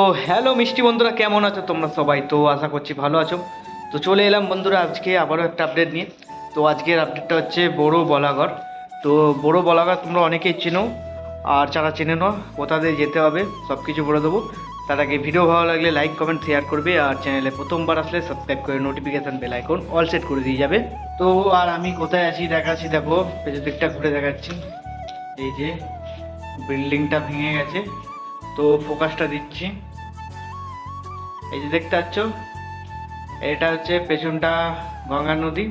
তো হ্যালো মিষ্টি বন্ধুরা, কেমন আছো তোমরা সবাই? তো আশা করছি ভালো আছো। তো চলে এলাম বন্ধুরা, আজকে আবারও একটা আপডেট নিয়ে। তো আজকের আপডেটটা হচ্ছে বড় বলাগড় তো বড় বলাগড় তোমরা অনেকেই চেনো, আর যারা চেনে না কোথা দিয়ে যেতে হবে সব কিছু বলে দেবো। তার আগে ভিডিও ভালো লাগলে লাইক কমেন্ট শেয়ার করবে, আর চ্যানেলে প্রথমবার আসলে সাবস্ক্রাইব করে notification bell icon all set করে দিয়ে যাবে। তো আর আমি কোথায় আছি দেখাচ্ছি, দেখো, পেছন দিকটা ঘুরে দেখাচ্ছি। এই যে বিল্ডিংটা ভেঙে গেছে। তো ফোকাসটা দিচ্ছি। এই যে দেখতে পাচ্ছ, এটা হচ্ছে পেছনটা গঙ্গা নদী।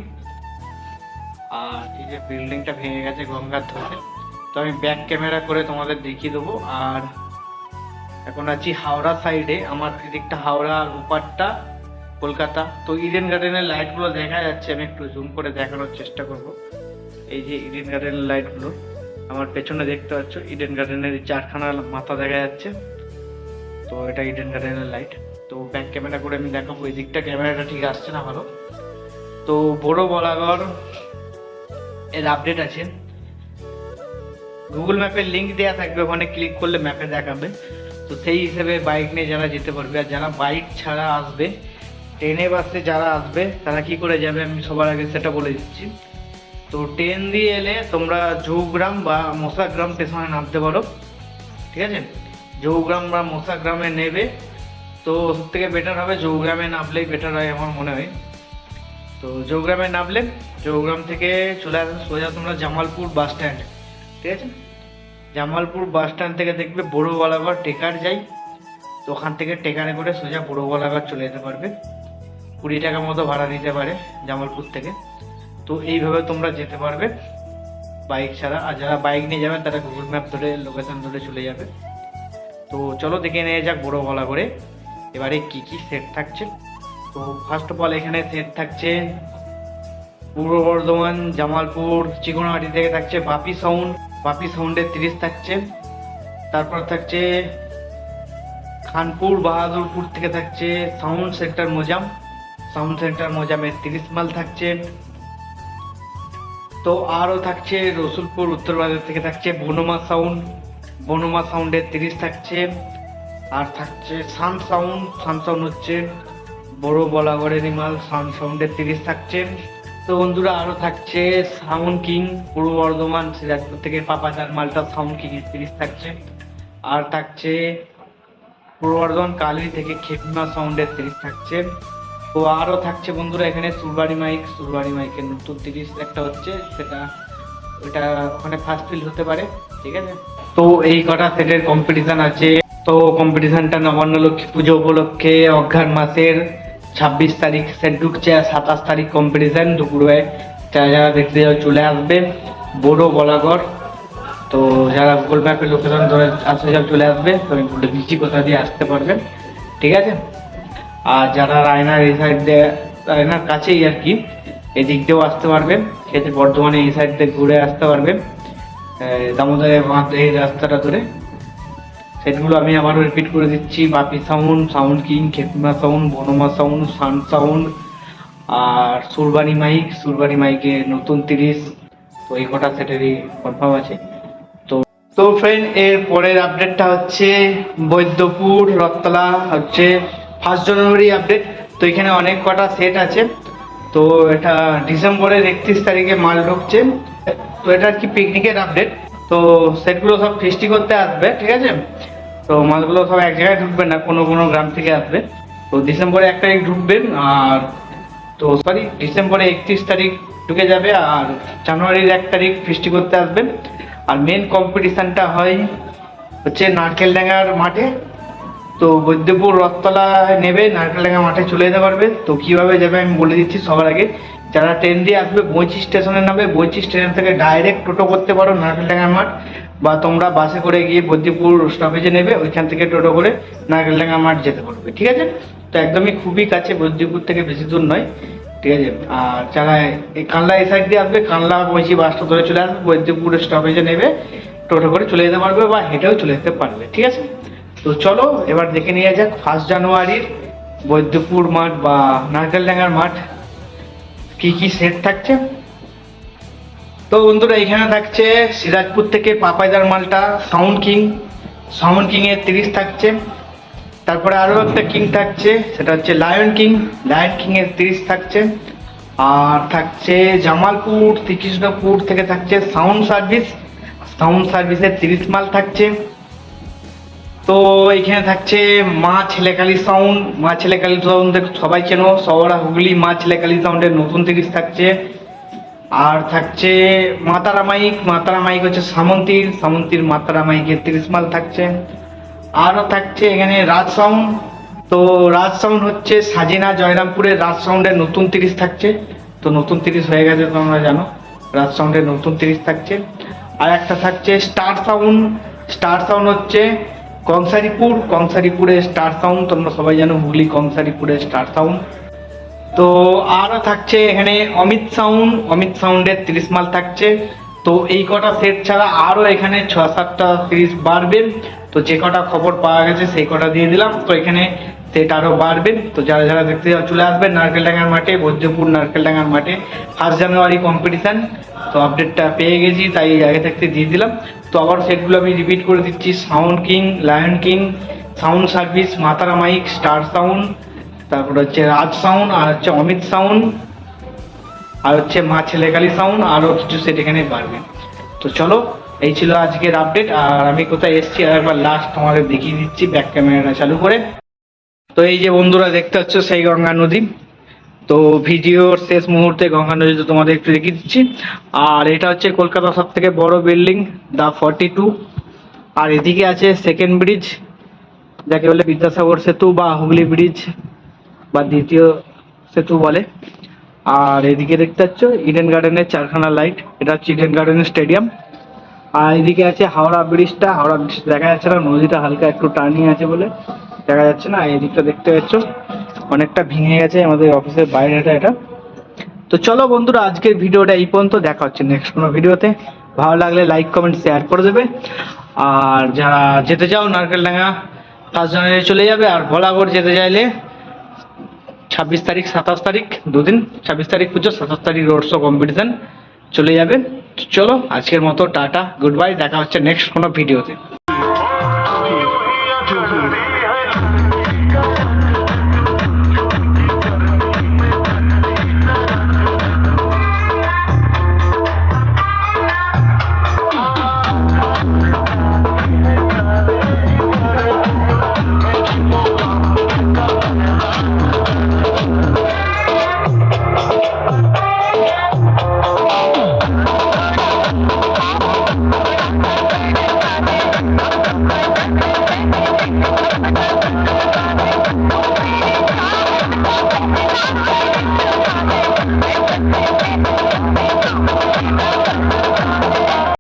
আর এই যে বিল্ডিংটা ভেঙে গেছে গঙ্গার ধরে। তো আমি ব্যাক ক্যামেরা করে তোমাদের দেখিয়ে দেবো। আর এখন আছি হাওড়া সাইডে আমার এদিকটা হাওড়া আর কলকাতা। তো ইডেন গার্ডেনের লাইটগুলো দেখা যাচ্ছে, আমি একটু জুম করে দেখানোর চেষ্টা করব। এই যে ইডেন গার্ডেনের লাইটগুলো আমার পেছনে দেখতে পাচ্ছ ইডেন গার্ডেনের চারখানা মাথা দেখা যাচ্ছে। তো এটা ইডেন গার্ডেনের লাইট তো ব্যাক ক্যামেরা করে আমি দেখাবো, এই দিকটা ক্যামেরাটা ঠিক আসছে না ভালো। তো বড় বলাগড় এর আপডেট আছে। গুগল ম্যাপের লিঙ্ক দেওয়া থাকবে, ওখানে ক্লিক করলে ম্যাপে দেখাবে। তো সেই হিসেবে বাইক নিয়ে যারা যেতে পারবে, আর যারা বাইক ছাড়া আসবে ট্রেনে বাসে যারা আসবে, তারা কি করে যাবে? আমি সবার আগে সেটা বলে দিচ্ছি। তো ট্রেন দিয়ে এলে তোমরা ঝৌগ্রাম বা মশাগ্রাম স্টেশনে নামতে পারো। ঠিক আছে? ঝৌগ্রাম বা মশাগ্রামে নেবে। তো সব থেকে বেটার হবে চৌগ্রামে নামলেই বেটার হয় আমার মনে হয়। তো চৌগ্রামে নামলে চৌগ্রাম থেকে চলে আসবে সোজা তোমরা জামালপুর বাস স্ট্যান্ড ঠিক আছে? জামালপুর বাস স্ট্যান্ড থেকে দেখবে বড় বলাগড় টেকার যাই। তো ওখান থেকে টেকারে করে সোজা বড় বলাগড় চলে যেতে পারবে। কুড়ি টাকা মতো ভাড়া দিতে পারে জামালপুর থেকে। তো এইভাবে তোমরা যেতে পারবে। বাইক ছাড়া আর যারা বাইক নিয়ে যাবে তারা গুগল ম্যাপ ধরে লোকেশন ধরে চলে যাবে। তো চলো দেখে নিয়ে যাক বড় বলা করে। এবারে কি কি সেট থাকছে? তো ফার্স্ট অফ অল এখানে সেট থাকছে পূর্ব বর্ধমান, জামালপুর, চিকোনাহাটি থেকে থাকছে বাপি সাউন্ড বাপি সাউন্ডের তিরিশ থাকছে। তারপর থাকছে খানপুর, বাহাদুরপুর থেকে থাকছে sound centre Mojam. Sound centre মোজামের তিরিশ মাল থাকছে। তো আরও থাকছে রসুলপুর উত্তরবাজার থেকে থাকছে বনমা সাউন্ড বনমা সাউন্ডের তিরিশ থাকছে, আর থাকছে সান সাউন্ড সান সাউন্ড হচ্ছে বড় বলাগড়ের মাল সান সাউন্ডের তিরিশ থাকছে। তো বন্ধুরা আরও থাকছে সাউন্ড কিং, পূর্ব বর্ধমান সিরাজপুর থেকে পাপাচার মালটা সাউন্ড কিং এর তিরিশ থাকছে। আর থাকছে পূর্ব বর্ধমান কালী থেকে খেপনা সাউন্ডের তিরিশ থাকছে। তো আরও থাকছে বন্ধুরা, এখানে সুরবাড়ি মাইক সুরবাড়ি মাইকের নতুন তিরিশ একটা হচ্ছে, সেটা ওটা ওখানে ফার্স্ট ফিল হতে পারে, ঠিক আছে? তো এই কটা সেটের কম্পিটিশন আছে। তো কম্পিটিশনটা নবান্ন লক্ষ্মী পুজো উপলক্ষে অঘ্রাণ মাসের ছাব্বিশ তারিখ সেট ঢুকছে আর সাতাশ তারিখ কম্পিটিশন দুপুরবেলায়। যারা যারা দেখতে যাও চলে আসবে। বড় বলাগড় তো যারা গুগল ম্যাপে লোকেশন ধরে আসতে যাও চলে আসবে। তো বলে দিচ্ছি কোথা দিয়ে আসতে পারবে। ঠিক আছে? আর যারা রায়নার এই সাইড দিয়ে, রায়নার কাছেই আর কি, এদিক দিয়েও আসতে পারবে। সেক্ষেত্রে বর্ধমানে এই সাইড দিয়ে ঘুরে আসতে পারবে। দামোদরের বাঁধ এই রাস্তাটা ধরে, সেগুলো আমি আবারও রিপিট করে দিচ্ছি। Bapi sound sound king Khepima sound Bonma sound sun sound আর সুরবানি মাইক, সুরবানি মাইকে নতুন তিরিশ। তো এই কটা সেটেরই কনফার্ম আছে। তো তো ফ্রেন্ড এর পরের আপডেটটা হচ্ছে বৈদ্যপুর, রত্তলা হচ্ছে ফার্স্ট জানুয়ারি আপডেট তো এখানে অনেক কটা সেট আছে। তো এটা ডিসেম্বরের একত্রিশ তারিখে মাল ঢুকছে। তো এটা কি পিকনিকের আপডেট তো সেটগুলো সব ফেস্টি করতে আসবে, ঠিক আছে? তো মালগুলো সব এক জায়গায় ঢুকবে না, কোনো কোনো গ্রাম থেকে আসবে। তো ডিসেম্বরে এক তারিখ ঢুকবেন, আর তো সরি ডিসেম্বরে একত্রিশ তারিখ ঢুকে যাবে, আর জানুয়ারির এক তারিখ ফেস্টি করতে আসবেন আর মেন কম্পিটিশানটা হয় হচ্ছে নারকেলডাঙ্গার মাঠে। তো বৈদ্যপুর রথতলা নেবে নারকেলডাঙ্গা মাঠে চলে যেতে পারবে। তো কীভাবে যাবে আমি বলে দিচ্ছি সবার আগে। যারা ট্রেন দিয়ে আসবে বইচি স্টেশনে নামবে। বইচি স্টেশন থেকে ডাইরেক্ট টোটো করতে পারো নারকেলডাঙ্গা মাঠ। বা তোমরা বাসে করে গিয়ে বৈদ্যপুর স্টপেজে নেবে, ওইখান থেকে টোটো করে নারকেলডাঙ্গা মাঠ যেতে পারবে। ঠিক আছে? তো একদমই খুবই কাছে বৈদ্যপুর থেকে বেশি দূর নয়। ঠিক আছে? আর যারা এই কানলা এই সাইড দিয়ে আসবে, কানলা বইচি বাসটা ধরে চলে আসবে, বৈদ্যপুর স্টপেজে নেবে, টোটো করে চলে যেতে পারবে বা হেঁটেও চলে যেতে পারবে। ঠিক আছে? তো চলো, এবার দেখে নিয়ে যাক ফার্স্ট জানুয়ারির বৈদ্যপুর মাঠ বা নারকেল নারকেলডাঙ্গার মাঠ কি কি সেট থাকছে। তো বন্ধুরা, এখানে থাকছে সিরাজপুর থেকে পাপাইদার মালটা সাউন্ড কিং সাউন্ড কিং এর তিরিশ থাকছে। তারপরে আরও একটা কিং থাকছে, সেটা হচ্ছে লায়ন কিং লায়ন কিং এর তিরিশ থাকছে। আর থাকছে জামালপুর শ্রীকৃষ্ণপুর থেকে থাকছে সাউন্ড সার্ভিস সাউন্ড সার্ভিসের তিরিশ মাল থাকছে। তো এখানে থাকছে মা ছেলেকালী সাউন্ড মা ছেলেকালী সাউন্ড সবাই চেনো সবরা হুগলি, মা ছেলেকালী সাউন্ডের নতুন তিরিশ থাকছে। আর থাকছে মাতারা মাইক মাতারা মাইক হচ্ছে সামন্তীর সামন্তীর মাতারা মাইকের তিরিশ মাল থাকছে। আরও থাকছে এখানে রাজ সাউন্ড তো রাজ সাউন্ড হচ্ছে সাজিনা জয়রামপুরের রাজ সাউন্ডের নতুন তিরিশ থাকছে। তো নতুন তিরিশ হয়ে গেছে তোমরা জানো, রাজ সাউন্ডের নতুন তিরিশ থাকছে। আর একটা থাকছে স্টার সাউন্ড স্টার সাউন্ড হচ্ছে কংসারিপুর কংসারিপুরের স্টার সাউন্ড তোমরা সবাই জানো হুগলি কংসারিপুরের স্টার সাউন্ড তো আরও থাকছে এখানে অমিত সাউন্ড অমিত সাউন্ডের তিরিশ মাল থাকছে। তো এই কটা সেট ছাড়া আরও এখানে ছ সাতটা সিরিজ বাড়বে। তো যে কটা খবর পাওয়া গেছে সেই কটা দিয়ে দিলাম। তো এখানে সেট আরও বাড়বে। তো যারা যারা দেখতে চাও চলে আসবেন নারকেলডাঙ্গার মাঠে বৈদ্যপুর নারকেলডাঙ্গার মাঠে। ফার্স্ট জানুয়ারি কম্পিটিশান তো আপডেটটা পেয়ে গেছি, তাই আগে থাকতে দিয়ে দিলাম। তো আবার সেটগুলো আমি রিপিট করে দিচ্ছি। Sound king lion king sound service Matara mic star sound তারপর হচ্ছে রাজ সাউন্ড আর হচ্ছে অমিত সাউন্ড আর হচ্ছে মা ছেলেকালী সাউন্ড আরও কিছু সেট এখানে বাড়বে। তো চলো, এই ছিল আজকের আপডেট আর আমি কোথায় এসেছি আর একবার লাস্ট তোমাদের দেখিয়ে দিচ্ছি ব্যাক ক্যামেরাটা চালু করে। তো এই যে বন্ধুরা দেখতে হচ্ছে সেই গঙ্গা নদী। তো ভিডিওর শেষ মুহূর্তে গঙ্গা নদীতে তোমাদের একটু দেখিয়ে দিচ্ছি। আর এটা হচ্ছে কলকাতার সব থেকে বড় বিল্ডিং দ্য ফর্টি টু আর এদিকে আছে সেকেন্ড ব্রিজ যাকে বলে বিদ্যাসাগর সেতু বা হুগলি ব্রিজ বা দ্বিতীয় সেতু বলে। আর এদিকে দেখতে পাচ্ছ ইডেন গার্ডেনের চারখানা লাইট এটা হচ্ছে ইডেন গার্ডেনের স্টেডিয়াম আর এদিকে আছে হাওড়া ব্রিজটা হাওড়া ব্রিজ দেখা যাচ্ছে না, নদীটা হালকা একটু টার্নিং আছে বলে দেখা যাচ্ছে না এদিকটা দেখতে পাচ্ছ। অনেকটা ভেঙে গেছে আমাদের অফিসের বাইরেটা এটা। তো চলো বন্ধুরা, আজকের ভিডিওটা এই পর্যন্ত, দেখা হচ্ছে নেক্সট কোনো ভিডিওতে। ভালো লাগলে লাইক কমেন্ট শেয়ার করে দেবে। আর যারা যেতে চাও নারকেলডাঙ্গা ফার্স্ট জানুয়ারি চলে যাবে। আর ভোলাগড় যেতে চাইলে ছাব্বিশ তারিখ, সাতাশ তারিখ, দুদিন, ছাব্বিশ তারিখ পুজো, সাতাশ তারিখ রোড শো কম্পিটিশন চলে যাবে। চলো, আজকের মতো, টাটা গুড বাই দেখা হচ্ছে নেক্সট কোনো ভিডিওতে।